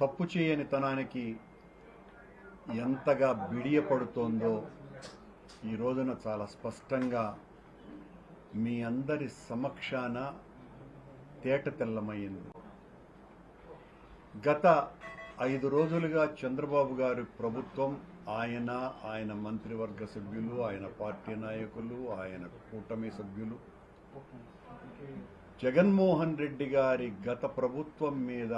తప్పు చేయని తనానికి ఎంతగా బిడియపడుతోందో ఈ రోజున చాలా స్పష్టంగా మీ అందరి సమక్షాన తేట తెల్లమయ్యింది గత ఐదు రోజులుగా చంద్రబాబు గారి ప్రభుత్వం ఆయన ఆయన మంత్రివర్గ సభ్యులు ఆయన పార్టీ నాయకులు ఆయన కూటమి సభ్యులు జగన్మోహన్ రెడ్డి గారి గత ప్రభుత్వం మీద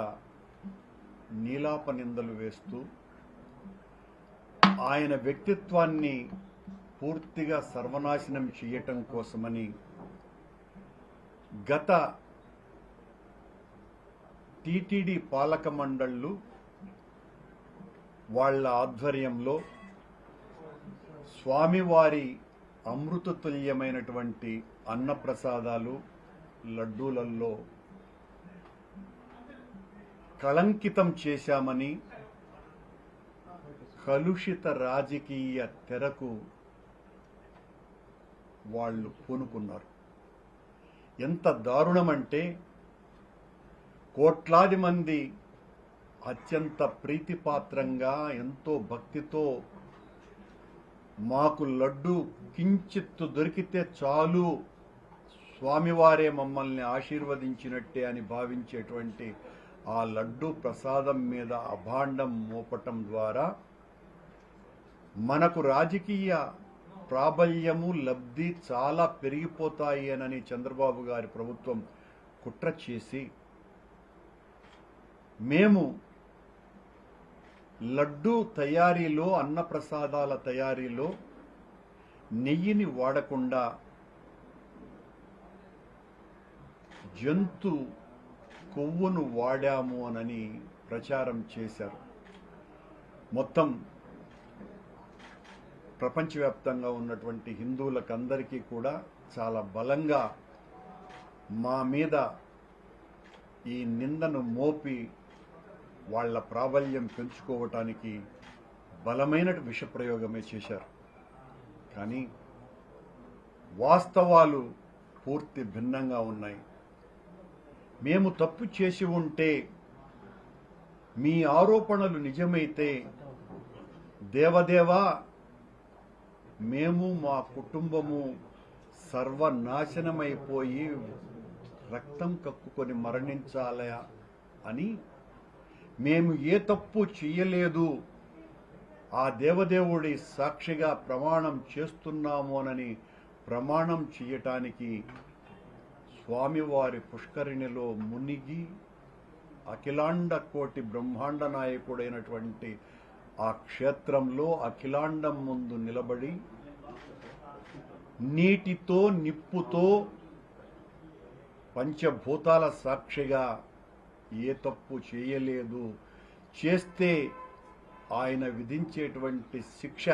నీలాప నిందలు వేస్తూ ఆయన వ్యక్తిత్వాన్ని పూర్తిగా సర్వనాశనం చేయటం కోసమని గత టీటీడీ పాలక మండళ్ళు వాళ్ళ ఆధ్వర్యంలో స్వామివారి అమృతతుల్యమైనటువంటి అన్నప్రసాదాలు లడ్డూలలో కళంకితం చేశామని కలుషిత రాజకీయ తెరకు వాళ్ళు పూనుకున్నారు. ఎంత దారుణమంటే కోట్లాది మంది అత్యంత ప్రీతిపాత్రంగా ఎంతో భక్తితో మాకు లడ్డు కించిత్తు దొరికితే చాలు స్వామివారే మమ్మల్ని ఆశీర్వదించినట్టే అని భావించేటువంటి ఆ లడ్డు ప్రసాదం మీద అభాండం మోపటం ద్వారా మనకు రాజకీయ ప్రాబల్యము లబ్ధి చాలా పెరిగిపోతాయి అని చంద్రబాబు గారి ప్రభుత్వం కుట్ర చేసి మేము లడ్డు తయారీలో అన్నప్రసాదాల తయారీలో నెయ్యిని వాడకుండా జంతు కొవ్వును వాడాము అనని ప్రచారం చేశారు. మొత్తం ప్రపంచవ్యాప్తంగా ఉన్నటువంటి హిందువులకందరికీ కూడా చాలా బలంగా మా మీద ఈ నిందను మోపి వాళ్ళ ప్రాబల్యం పెంచుకోవటానికి బలమైన విషప్రయోగమే చేశారు. కానీ వాస్తవాలు పూర్తి భిన్నంగా ఉన్నాయి. మేము తప్పు చేసి ఉంటే మీ ఆరోపణలు నిజమైతే దేవదేవా మేము మా కుటుంబము సర్వనాశనమైపోయి రక్తం కక్కుకొని మరణించాలయా అని మేము ఏ తప్పు చేయలేదు ఆ దేవదేవుడి సాక్షిగా ప్రమాణం చేస్తున్నామోనని ప్రమాణం చేయటానికి స్వామివారి పుష్కరిణిలో మునిగి అఖిలాండ కోటి బ్రహ్మాండ నాయకుడైనటువంటి ఆ క్షేత్రంలో అఖిలాండం ముందు నిలబడి నీటితో నిప్పుతో పంచభూతాల సాక్షిగా ఏ తప్పు చేయలేదు. చేస్తే ఆయన విధించేటువంటి శిక్ష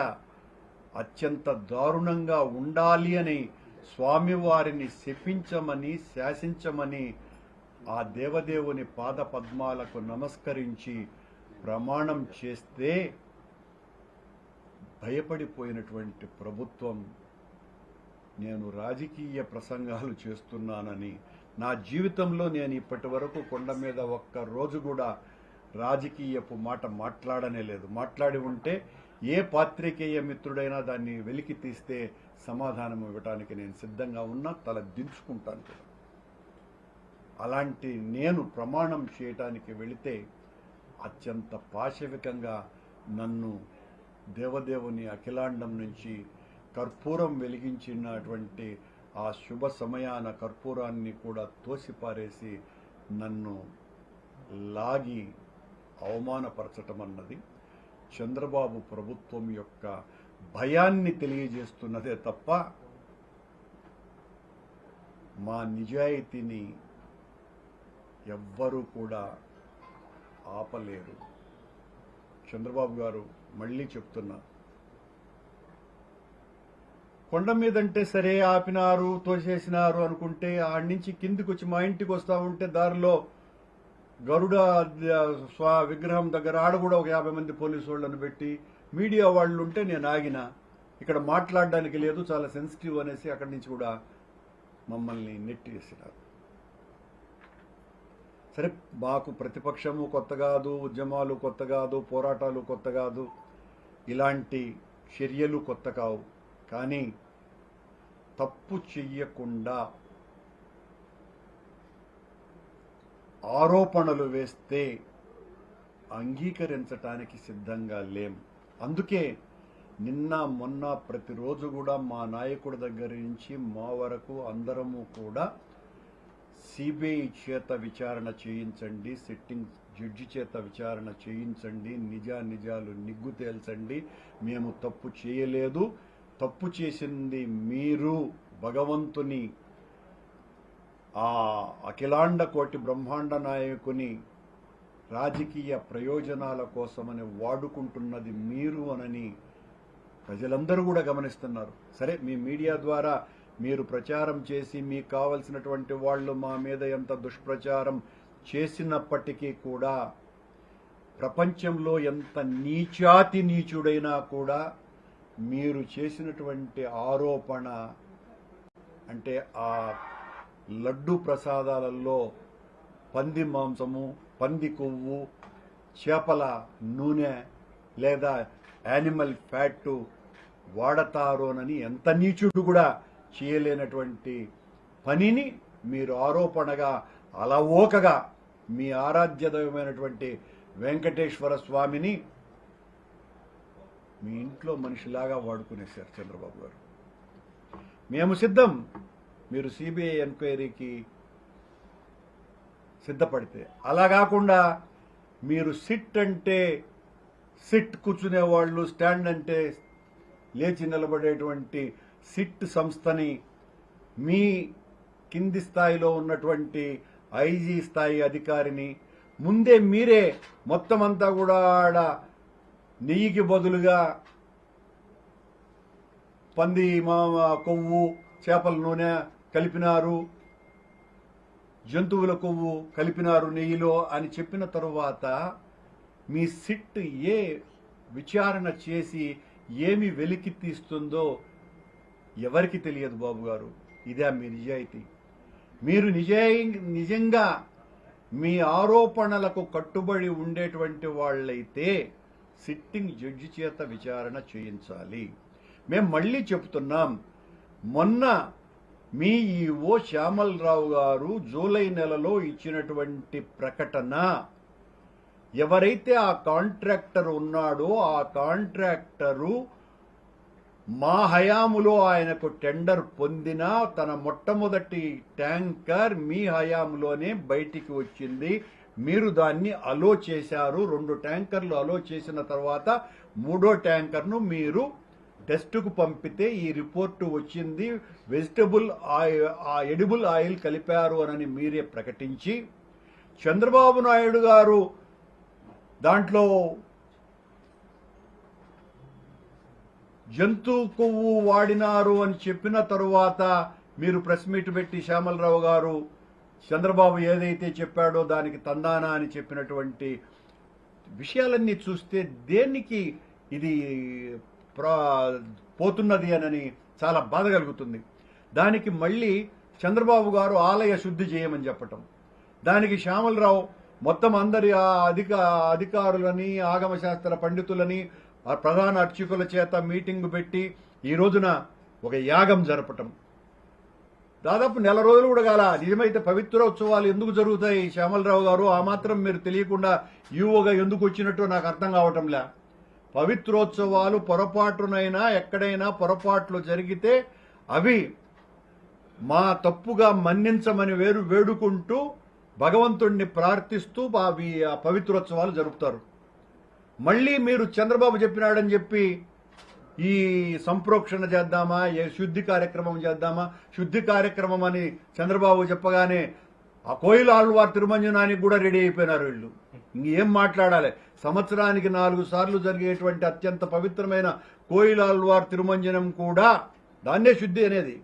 అత్యంత దారుణంగా ఉండాలి అని స్వామివారిని శపించమని శాసించమని ఆ దేవదేవుని పాద పద్మాలకు నమస్కరించి ప్రమాణం చేస్తే భయపడిపోయినటువంటి ప్రభుత్వం నేను రాజకీయ ప్రసంగాలు చేస్తున్నానని నా జీవితంలో నేను ఇప్పటి వరకు కొండ మీద ఒక్క రోజు కూడా రాజకీయపు మాట మాట్లాడనే లేదు. మాట్లాడి ఉంటే ఏ పాత్రికేయ మిత్రుడైనా దాన్ని వెలికి తీస్తే సమాధానం ఇవ్వటానికి నేను సిద్ధంగా ఉన్నా తల దించుకుంటాను కూడా. అలాంటి నేను ప్రమాణం చేయటానికి వెళితే అత్యంత పాశవికంగా నన్ను దేవదేవుని అఖిలాండం నుంచి కర్పూరం వెలిగించినటువంటి ఆ శుభ సమయాన కర్పూరాన్ని కూడా తోసిపారేసి నన్ను లాగి అవమానపరచటం అన్నది చంద్రబాబు ప్రభుత్వం యొక్క భయాన్ని తెలియజేస్తున్నదే తప్ప మా నిజాయితీని ఎవ్వరూ కూడా ఆపలేరు. చంద్రబాబు గారు మళ్ళీ చెప్తున్నా కొండ మీదంటే సరే ఆపినారు తోసేసినారు అనుకుంటే ఆడి నుంచి కిందికి వచ్చి మా ఇంటికి వస్తా ఉంటే దారిలో గరుడ స్వా విగ్రహం దగ్గర ఆడ కూడా ఒక యాభై మంది పోలీసు వాళ్ళని పెట్టి మీడియా వాళ్ళు ఉంటే నేను ఆగిన. ఇక్కడ మాట్లాడడానికి లేదు చాలా సెన్సిటివ్ అనేసి అక్కడి నుంచి కూడా మమ్మల్ని నెట్టివేసినారు. సరే మాకు ప్రతిపక్షము కొత్త కాదు ఉద్యమాలు కొత్త కాదు పోరాటాలు కొత్త కాదు ఇలాంటి చర్యలు కొత్త కావు. కానీ తప్పు చెయ్యకుండా ఆరోపణలు వేస్తే అంగీకరించటానికి సిద్ధంగా లేం. అందుకే నిన్న మొన్న ప్రతిరోజు కూడా మా నాయకుడి దగ్గర నుంచి మా వరకు అందరము కూడా సిబిఐ చేత విచారణ చేయించండి సిట్టింగ్ జడ్జి చేత విచారణ చేయించండి నిజా నిజాలు నిగ్గు తేల్చండి. మేము తప్పు చేయలేదు. తప్పు చేసింది మీరు భగవంతుని ఆ అఖిలాండ కోటి బ్రహ్మాండ నాయకుని రాజకీయ ప్రయోజనాల కోసమని వాడుకుంటున్నది మీరు అనని ప్రజలందరూ కూడా గమనిస్తున్నారు. సరే మీ మీడియా ద్వారా మీరు ప్రచారం చేసి మీకు కావలసినటువంటి వాళ్ళు మా మీద ఎంత దుష్ప్రచారం చేసినప్పటికీ కూడా ప్రపంచంలో ఎంత నీచాతి నీచుడైనా కూడా మీరు చేసినటువంటి ఆరోపణ అంటే ఆ లడ్డు ప్రసాదాలలో పంది మాంసము పంది కొవ్వు చేపల నూనె లేదా యానిమల్ ఫ్యాట్ వాడతారోనని ఎంత నీచుడు కూడా చేయలేనటువంటి పనిని మీరు ఆరోపణగా అలవోకగా మీ ఆరాధ్యదైవమైనటువంటి వెంకటేశ్వర స్వామిని మీ ఇంట్లో మనిషిలాగా వాడుకునేశారు చంద్రబాబు గారు. మేము సిద్ధం. మీరు సిబిఐ ఎంక్వైరీకి సిద్ధపడితే. అలా కాకుండా మీరు సిట్ అంటే సిట్ కూర్చునే వాళ్ళు స్టాండ్ అంటే లేచి నిలబడేటువంటి సిట్ సంస్థని మీ కింది స్థాయిలో ఉన్నటువంటి ఐజీ స్థాయి అధికారిని ముందే మీరే మొత్తం అంతా కూడా ఆడ నెయ్యికి బదులుగా పంది కొవ్వు చేపల నూనె కలిపినారు. జంతువుల కొవ్వు కలిపినారు నెయ్యిలో అని చెప్పిన తరువాత మీ సిట్ ఏ విచారణ చేసి ఏమి వెలికి తీస్తుందో ఎవరికి తెలియదు బాబు గారు. ఇదే మీ నిజాయితీ. మీరు నిజాయి నిజంగా మీ ఆరోపణలకు కట్టుబడి ఉండేటువంటి వాళ్ళైతే సిట్టింగ్ జడ్జి చేత విచారణ చేయించాలి. మేము మళ్ళీ చెప్తున్నాం మొన్న మీ ఈఓ శ్యామలరావు గారు జూలై నెలలో ఇచ్చినటువంటి ప్రకటన. ఎవరైతే ఆ కాంట్రాక్టర్ ఉన్నాడో ఆ కాంట్రాక్టరు మా హయాములో ఆయనకు టెండర్ పొందిన తన మొట్టమొదటి ట్యాంకర్ మీ హయాంలోనే బయటికి వచ్చింది. మీరు దాన్ని అలో చేశారు. రెండు ట్యాంకర్లు అలో చేసిన తర్వాత మూడో ట్యాంకర్ను మీరు టెస్టుకు పంపితే ఈ రిపోర్టు వచ్చింది. వెజిటబుల్ ఆ ఎడిబుల్ ఆయిల్ కలిపారు అని మీరే ప్రకటించి చంద్రబాబు నాయుడు గారు దాంట్లో జంతు కొవ్వు వాడినారు అని చెప్పిన తరువాత మీరు ప్రెస్ మీట్ పెట్టి శ్యామలరావు గారు చంద్రబాబు ఏదైతే చెప్పాడో దానికి తందానా అని చెప్పినటువంటి విషయాలన్నీ చూస్తే దేనికి ఇది పోతున్నది అనని చాలా బాధ కలుగుతుంది. దానికి మళ్ళీ చంద్రబాబు గారు ఆలయ శుద్ధి చేయమని చెప్పటం. దానికి శ్యామలరావు మొత్తం అందరి అధిక అధికారులని ఆగమశాస్త్ర పండితులని ఆ ప్రధాన అర్చకుల చేత మీటింగ్ పెట్టి ఈ రోజున ఒక యాగం జరపటం. దాదాపు నెల రోజులు కూడా కాల నిజమైతే పవిత్రోత్సవాలు ఎందుకు జరుగుతాయి? శ్యామలరావు గారు ఆ మాత్రం మీరు తెలియకుండా యువగా ఎందుకు వచ్చినట్టు నాకు అర్థం కావటంలే. పవిత్రోత్సవాలు పొరపాటునైనా ఎక్కడైనా పొరపాట్లు జరిగితే అవి మా తప్పుగా మన్నించమని వేరు వేడుకుంటూ భగవంతుణ్ణి ప్రార్థిస్తూ అవి ఆ పవిత్రోత్సవాలు జరుపుతారు. మళ్ళీ మీరు చంద్రబాబు చెప్పినాడని చెప్పి ఈ సంప్రోక్షణ చేద్దామా? ఏ శుద్ధి కార్యక్రమం చేద్దామా? శుద్ధి కార్యక్రమం అని చంద్రబాబు చెప్పగానే ఆ కోయిల ఆళ్వార్ తిరుమంజనానికి కూడా రెడీ అయిపోయినారు వీళ్ళు. ఇంకేం మాట్లాడాలి? సంవత్సరానికి నాలుగు సార్లు జరిగేటువంటి అత్యంత పవిత్రమైన కోయిల ఆళ్వార్ తిరుమంజనం కూడా దాన్నే శుద్ధి అనేది.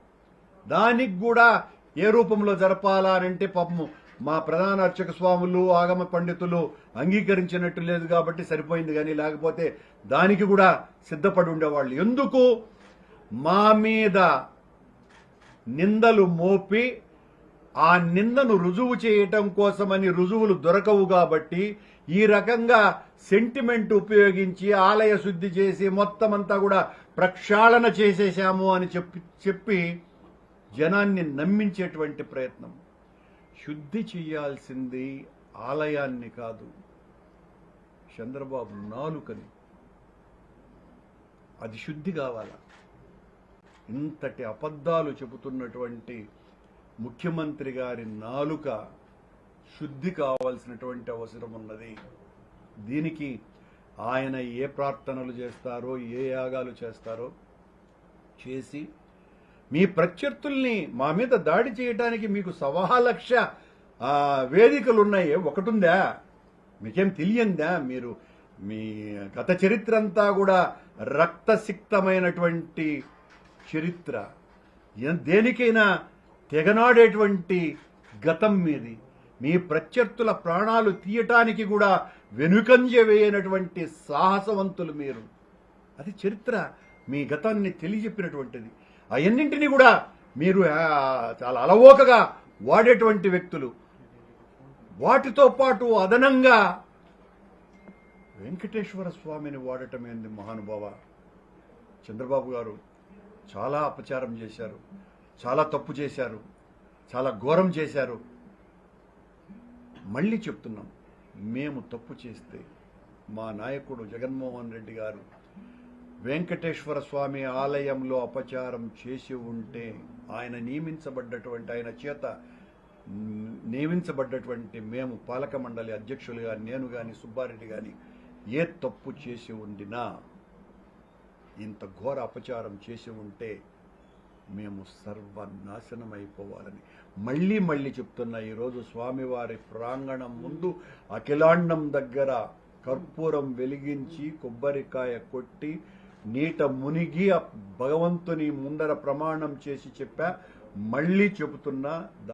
దానికి కూడా ఏ రూపంలో జరపాలా అంటే పాపము మా ప్రధాన అర్చక స్వాములు ఆగమ పండితులు అంగీకరించినట్టు లేదు కాబట్టి సరిపోయింది కానీ లేకపోతే దానికి కూడా సిద్ధపడి ఉండేవాళ్ళు. ఎందుకు? మా మీద నిందలు మోపి ఆ నిందను రుజువు చేయటం కోసమని రుజువులు దొరకవు కాబట్టి ఈ రకంగా సెంటిమెంట్ ఉపయోగించి ఆలయ శుద్ధి చేసి మొత్తం అంతా కూడా ప్రక్షాళన చేసేశాము అని చెప్పి చెప్పి జనాన్ని నమ్మించేటువంటి ప్రయత్నం. శుద్ధి చేయాల్సింది ఆలయాన్ని కాదు చంద్రబాబు నాలుకని. అది శుద్ధి కావాలా? ఇంతటి అబద్ధాలు చెబుతున్నటువంటి ముఖ్యమంత్రి గారి నాలుక శుద్ధి కావాల్సినటువంటి అవసరం ఉన్నది. దీనికి ఆయన ఏ ప్రార్థనలు చేస్తారో ఏ యాగాలు చేస్తారో చేసి మీ ప్రత్యర్థుల్ని మా మీద దాడి చేయడానికి మీకు సవాలక్ష వేదికలు ఉన్నాయి ఒకటుందా? మీకేం తెలియందా? మీరు మీ గత చరిత్ర అంతా కూడా రక్తసిక్తమైనటువంటి చరిత్ర. ఏ- దేనికైనా తెగనాడేటువంటి గతం మీది. మీ ప్రత్యర్థుల ప్రాణాలు తీయటానికి కూడా వెనుకంజ వేయనటువంటి సాహసవంతులు మీరు. అది చరిత్ర. మీ గతాన్ని తెలియజెప్పినటువంటిది. అవన్నింటినీ కూడా మీరు చాలా అలవోకగా వాడేటువంటి వ్యక్తులు. వాటితో పాటు అదనంగా వెంకటేశ్వర స్వామిని వాడటం ఏంది మహానుభావ. చంద్రబాబు గారు చాలా అపచారం చేశారు. చాలా తప్పు చేశారు చాలా ఘోరం చేశారు. మళ్ళీ చెప్తున్నాం మేము తప్పు చేస్తే మా నాయకుడు జగన్మోహన్ రెడ్డి గారు వెంకటేశ్వర స్వామి ఆలయంలో అపచారం చేసి ఉంటే ఆయన నియమించబడ్డటువంటి ఆయన చేత నియమించబడ్డటువంటి మేము పాలక మండలి అధ్యక్షులుగా నేను కానీ సుబ్బారెడ్డి కానీ ఏ తప్పు చేసి ఉండినా ఇంత ఘోర అపచారం చేసి ఉంటే మేము సర్వనాశనమైపోవాలని. అయిపోవాలని మళ్ళీ మళ్ళీ చెప్తున్నా ఈరోజు స్వామివారి ప్రాంగణం ముందు అఖిలాండం దగ్గర కర్పూరం వెలిగించి కొబ్బరికాయ కొట్టి నీట మునిగి ఆ భగవంతుని ముందర ప్రమాణం చేసి చెప్పా. మళ్ళీ చెబుతున్నా